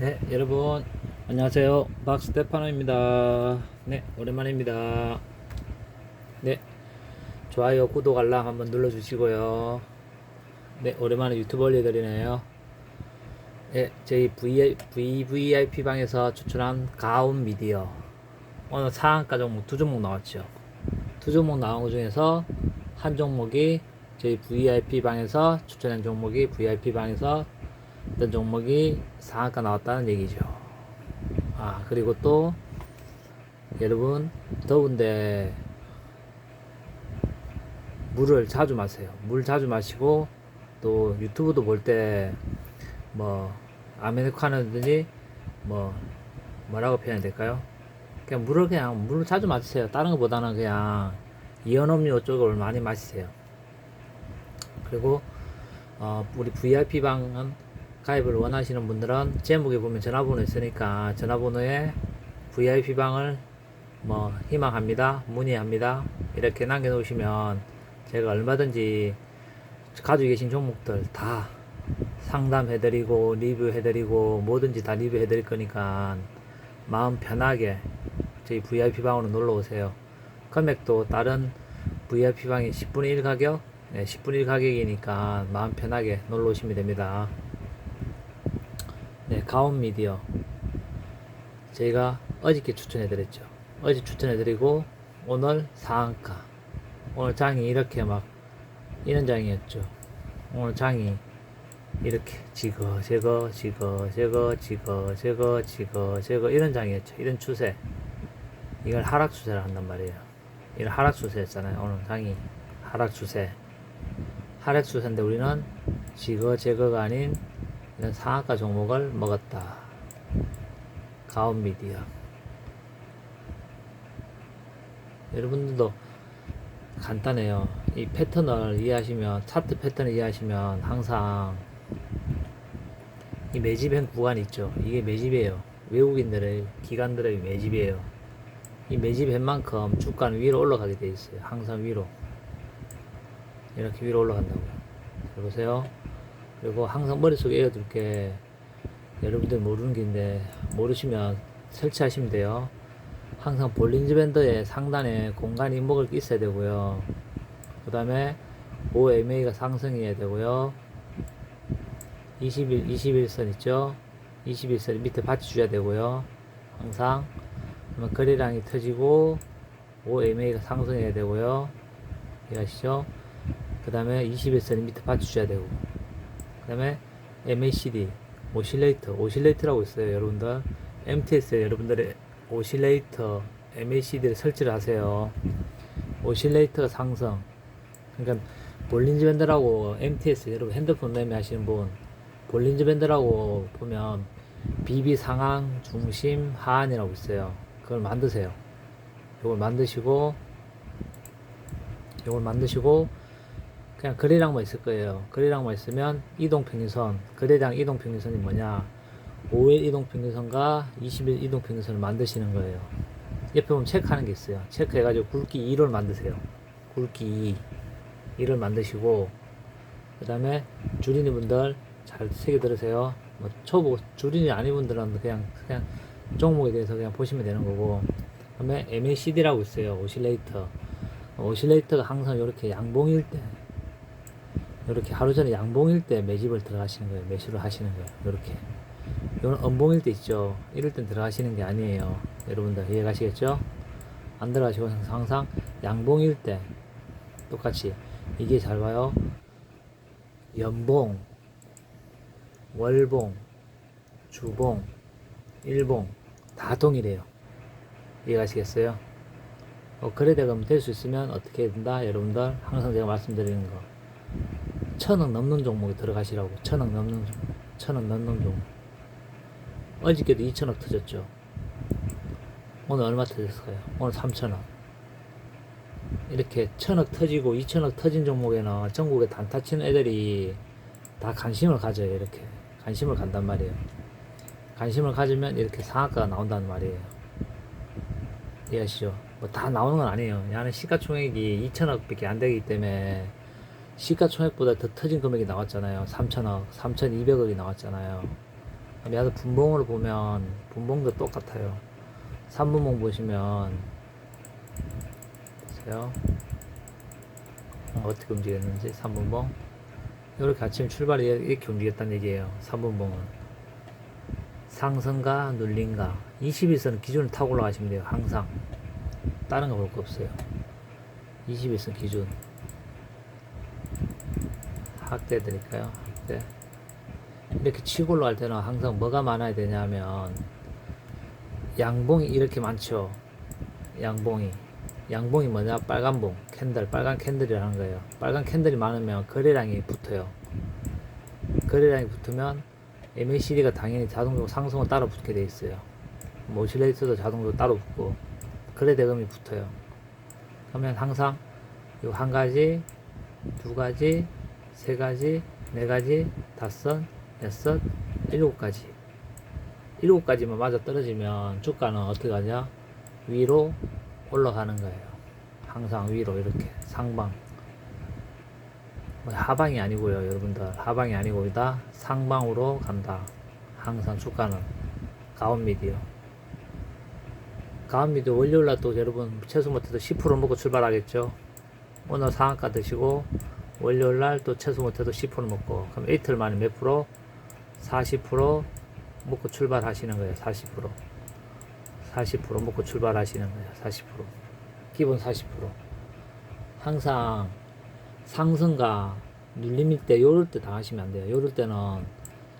네, 여러분 안녕하세요. 박스테파노입니다. 네, 오랜만입니다. 네, 좋아요, 구독, 알람 한번 눌러주시고요. 네, 오랜만에 유튜브 올려드리네요. 네, 저희 VVIP 방에서 추천한 가온 미디어 오늘 상한가 종목 두 종목 나왔죠. 두 종목 나온 것 중에서 한 종목이 저희 VIP 방에서 추천한 종목이 VIP 방에서 어떤 종목이 상한가 나왔다는 얘기죠. 아, 그리고 또, 여러분, 더운데, 물을 자주 마세요. 물 자주 마시고, 또 유튜브도 볼 때, 뭐, 아메리카노든지, 뭐, 뭐라고 표현해야 될까요? 그냥 물을 그냥, 물을 자주 마시세요. 다른 것보다는 그냥, 이온음료 쪽을 많이 마시세요. 그리고, 어, 우리 VIP 방은 가입을 원하시는 분들은 제목에 보면 전화번호 있으니까 전화번호에 VIP 방을 뭐 희망합니다, 문의합니다 이렇게 남겨 놓으시면 제가 얼마든지 가지고 계신 종목들 다 상담해 드리고 리뷰해 드리고 뭐든지 다 리뷰해 드릴 거니까 마음 편하게 저희 VIP 방으로 놀러 오세요. 금액도 다른 VIP 방이 10분의 1 가격, 네, 10분의 1 가격이니까 마음 편하게 놀러 오시면 됩니다. 네, 가온 미디어. 저희가 어저께 추천해드렸죠. 어제 추천해드리고, 오늘 상한가. 오늘 장이 이렇게 막, 이런 장이었죠. 오늘 장이 이렇게 지거, 제거, 지거, 제거, 지거, 제거, 지거, 제거, 이런 장이었죠. 이런 추세. 이걸 하락 추세를 한단 말이에요. 이런 하락 추세였잖아요. 오늘 장이 하락 추세. 하락 추세인데 우리는 지거, 제거가 아닌 이런 상한가 종목을 먹었다. 가온 미디어. 여러분들도 간단해요. 이 패턴을 이해하시면, 차트 패턴을 이해하시면 항상 이 매집형 구간 있죠. 이게 매집이에요. 외국인들의, 기관들의 매집이에요. 이 매집한 만큼 주가는 위로 올라가게 돼 있어요. 항상 위로. 이렇게 위로 올라간다고요. 보세요. 그리고 항상 머릿속에 외워둘 게 여러분들 모르는 게 있는데 모르시면 설치하시면 돼요. 항상 볼린즈 밴드의 상단에 공간이 먹을 게 있어야 되고요. 그 다음에 OMA가 상승해야 되고요. 21, 21선 있죠? 21선 밑에 받쳐줘야 되고요. 항상. 그러면 거래량이 터지고 OMA가 상승해야 되고요. 이해하시죠? 그 다음에 21선이 밑에 받쳐줘야 되고. 그 다음에 MACD 오실레이터 오실레이터라고 있어요. 여러분들 MTS에 여러분들의 오실레이터 MACD를 설치를 하세요. 오실레이터 상승 그러니까 볼린즈 밴드라고 MTS 여러분 핸드폰 매매 하시는 분 볼린즈 밴드라고 보면 BB 상황 중심 하한이라고 있어요. 그걸 만드세요. 이걸 만드시고 이걸 만드시고 그냥 거래량만 있을 거예요. 거래량만 있으면 이동평균선, 거래량 이동평균선이 뭐냐? 5일 이동평균선과 20일 이동평균선을 만드시는 거예요. 옆에 보면 체크하는 게 있어요. 체크해가지고 굵기 2를 만드세요. 굵기 2, 2를 만드시고, 그 다음에 줄이는 분들 잘 새겨 들으세요. 뭐 초보, 줄이는 아닌 분들은 그냥, 그냥 종목에 대해서 그냥 보시면 되는 거고, 그 다음에 MACD라고 있어요. 오실레이터. 오실레이터가 항상 이렇게 양봉일 때, 이렇게 하루 전에 양봉일 때 매집을 들어가시는 거예요. 매수를 하시는 거예요. 이렇게. 이건 음봉일 때 있죠. 이럴 땐 들어가시는 게 아니에요. 여러분들 이해 가시겠죠? 안 들어가시고 항상 양봉일 때 똑같이 이게 잘 봐요. 연봉, 월봉, 주봉, 일봉 다 동일해요. 이해 가시겠어요? 어, 거래대금 될 수 있으면 어떻게 된다? 여러분들 항상 제가 말씀드리는 거. 천억 넘는 종목에 들어가시라고. 천억 넘는 천억 넘는 종목. 어저께도 2천억 터졌죠. 오늘 얼마 터졌을까요? 오늘 3천억. 이렇게 천억 터지고 2천억 터진 종목에는 전국에 단타 치는 애들이 다 관심을 가져요 이렇게. 관심을 간단 말이에요. 관심을 가지면 이렇게 상한가가 나온다는 말이에요. 이해하시죠? 뭐 다 나오는 건 아니에요. 나는 시가총액이 2천억 밖에 안 되기 때문에 시가총액보다 더 터진 금액이 나왔잖아요. 3천억, 3,200억이 나왔잖아요. 얘도 분봉으로 보면 분봉도 똑같아요. 3분봉 보시면 보세요. 어떻게 움직였는지 3분봉 이렇게 아침 출발이 이렇게 움직였다는 얘기예요. 3분봉은 상승가 눌림가 21선 기준을 타고 올라가시면 돼요. 항상 다른 거 볼 거 없어요. 21선 기준 확대 드릴까요? 확대 이렇게 치고 올라갈 때는 항상 뭐가 많아야 되냐면 양봉이 이렇게 많죠. 양봉이 양봉이 뭐냐 빨간봉 캔들 빨간 캔들이라는 거예요. 빨간 캔들이 많으면 거래량이 붙어요. 거래량이 붙으면 MACD가 당연히 자동적으로 상승을 따라 붙게 돼 있어요. 뭐 오실레이터도 자동적으로 따로 붙고 거래 대금이 붙어요. 그러면 항상 요한 가지, 두 가지, 세 가지, 네 가지, 다섯, 여섯, 일곱 가지. 일곱 가지만 맞아 떨어지면 주가는 어떻게 하냐? 위로 올라가는 거예요. 항상 위로 이렇게 상방. 뭐 하방이 아니고요, 여러분들. 하방이 아니고 이다 상방으로 간다. 항상 주가는 가온미디어. 가온미디어 월요일날 또 여러분 최소 못해도 10% 먹고 출발하겠죠. 오늘 상한가 드시고 월요일 날 또 최소 못해도 10% 먹고 그럼 이틀 만에 몇 프로? 40% 먹고 출발하시는 거예요. 40% 40% 먹고 출발하시는 거예요. 40% 기본 40% 항상 상승과 눌림일 때 요럴 때 당하시면 안 돼요. 요럴 때는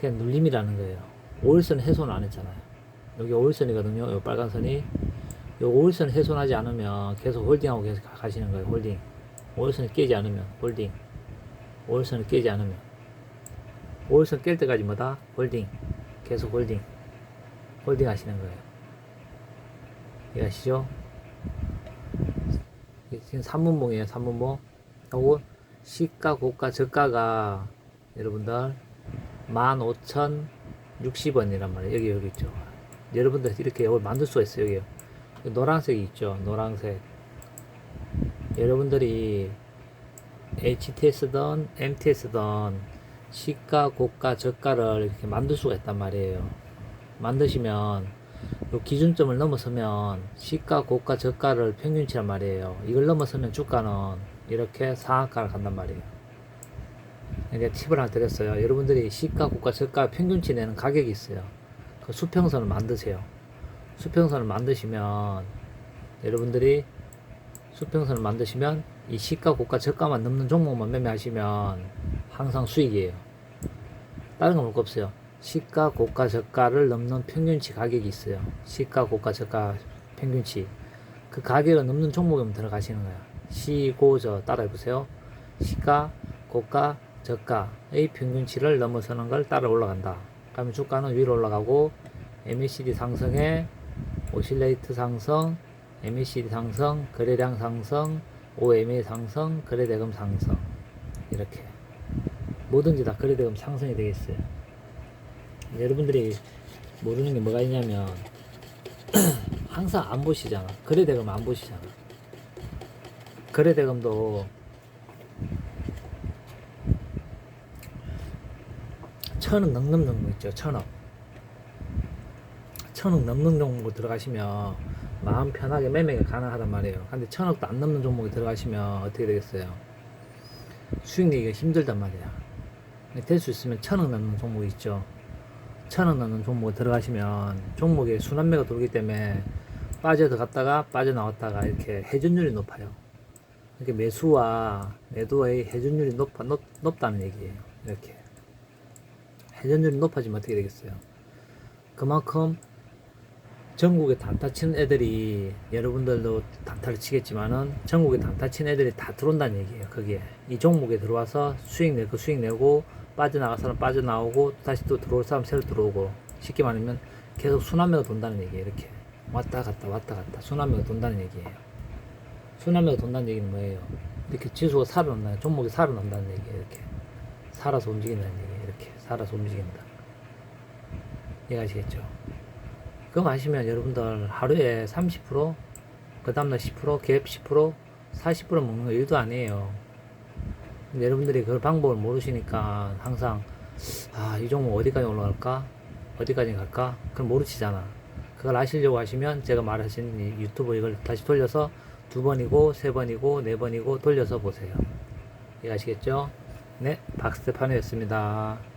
그냥 눌림이라는 거예요. 5일선 해소는 안 했잖아요. 여기 5일선이거든요. 요 빨간 선이 요 5일선 해소하지 않으면 계속 홀딩하고 계속 가- 가시는 거예요. 홀딩 5일선이 깨지 않으면 홀딩 5일선을 깨지 않으면 5일선 깰 때까지 뭐다? 홀딩 계속 홀딩 홀딩 하시는 거예요. 이해하시죠? 지금 3분봉이에요. 3분봉 요거 시가 고가 저가가 여러분들 15,060원이란 말이에요. 여기 여기 있죠. 여러분들 이렇게 이걸 만들 수가 있어요. 여기 노란색이 있죠. 노란색. 여러분들이 HTS든 MTS든 시가 고가 저가를 이렇게 만들 수가 있단 말이에요. 만드시면 요 기준점을 넘어서면 시가 고가 저가를 평균치란 말이에요. 이걸 넘어서면 주가는 이렇게 상한가를 간단 말이에요. 이제 팁을 하나 드렸어요. 여러분들이 시가 고가 저가 평균치 내는 가격이 있어요. 그 수평선을 만드세요. 수평선을 만드시면 여러분들이 수평선을 만드시면 이 시가 고가 저가만 넘는 종목만 매매하시면 항상 수익이에요. 다른 거볼거 없어요. 시가 고가 저가를 넘는 평균치 가격이 있어요. 시가 고가 저가 평균치 그 가격을 넘는 종목이면 들어가시는 거야. 시고저 따라해 보세요. 시가 고가 저가의 평균치를 넘어서는 걸 따라 올라간다. 그러면 주가는 위로 올라가고 MACD 상승에 오실레이트 상승, MACD 상승, 거래량 상승, OMA 상승, 거래대금 상승 이렇게 뭐든지 다 거래대금 상승이 되겠어요. 여러분들이 모르는 게 뭐가 있냐면 항상 안 보시잖아. 거래대금 안 보시잖아. 거래대금도 천억 넘는 종목 있죠. 천억. 천억 넘는 종목 들어가시면 마음 편하게 매매가 가능하단 말이에요. 근데 천억도 안 넘는 종목에 들어가시면 어떻게 되겠어요? 수익 내기가 힘들단 말이야. 될 수 있으면 천억 넘는 종목 있죠. 천억 넘는 종목에 들어가시면 종목에 순환매가 돌기 때문에 빠져 들어갔다가 빠져나왔다가 이렇게 회전율이 높아요. 이렇게 매수와 매도의 회전율이 높아, 높, 높다는 얘기예요. 이렇게. 회전율이 높아지면 어떻게 되겠어요? 그만큼 전국에 단타 치는 애들이 여러분들도 단타를 치겠지만은 전국에 단타 치는 애들이 다 들어온다는 얘기예요. 거기에 이 종목에 들어와서 수익 내고 수익 내고 빠져나갈 사람 빠져나오고 다시 또 들어올 사람 새로 들어오고 쉽게 말하면 계속 순환매가 돈다는 얘기예요. 이렇게 왔다 갔다 왔다 갔다 순환매가 돈다는 얘기예요. 순환매가 돈다는 얘기는 뭐예요? 이렇게 지수가 살아난다, 종목이 살아난다는 얘기예요. 이렇게 살아서 움직인다는 얘기예요. 이렇게 살아서 움직인다. 이해가시겠죠? 그거 마시면 여러분들 하루에 30%, 그 다음날 10%, 갭 10%, 40% 먹는 거 일도 아니에요. 여러분들이 그 방법을 모르시니까 항상, 아, 이 종목 어디까지 올라갈까? 어디까지 갈까? 그럼 모르시잖아. 그걸 아시려고 하시면 제가 말하신 이 유튜브 이걸 다시 돌려서 두 번이고 세 번이고 네 번이고 돌려서 보세요. 이해가시겠죠? 네, 박스테파노였습니다.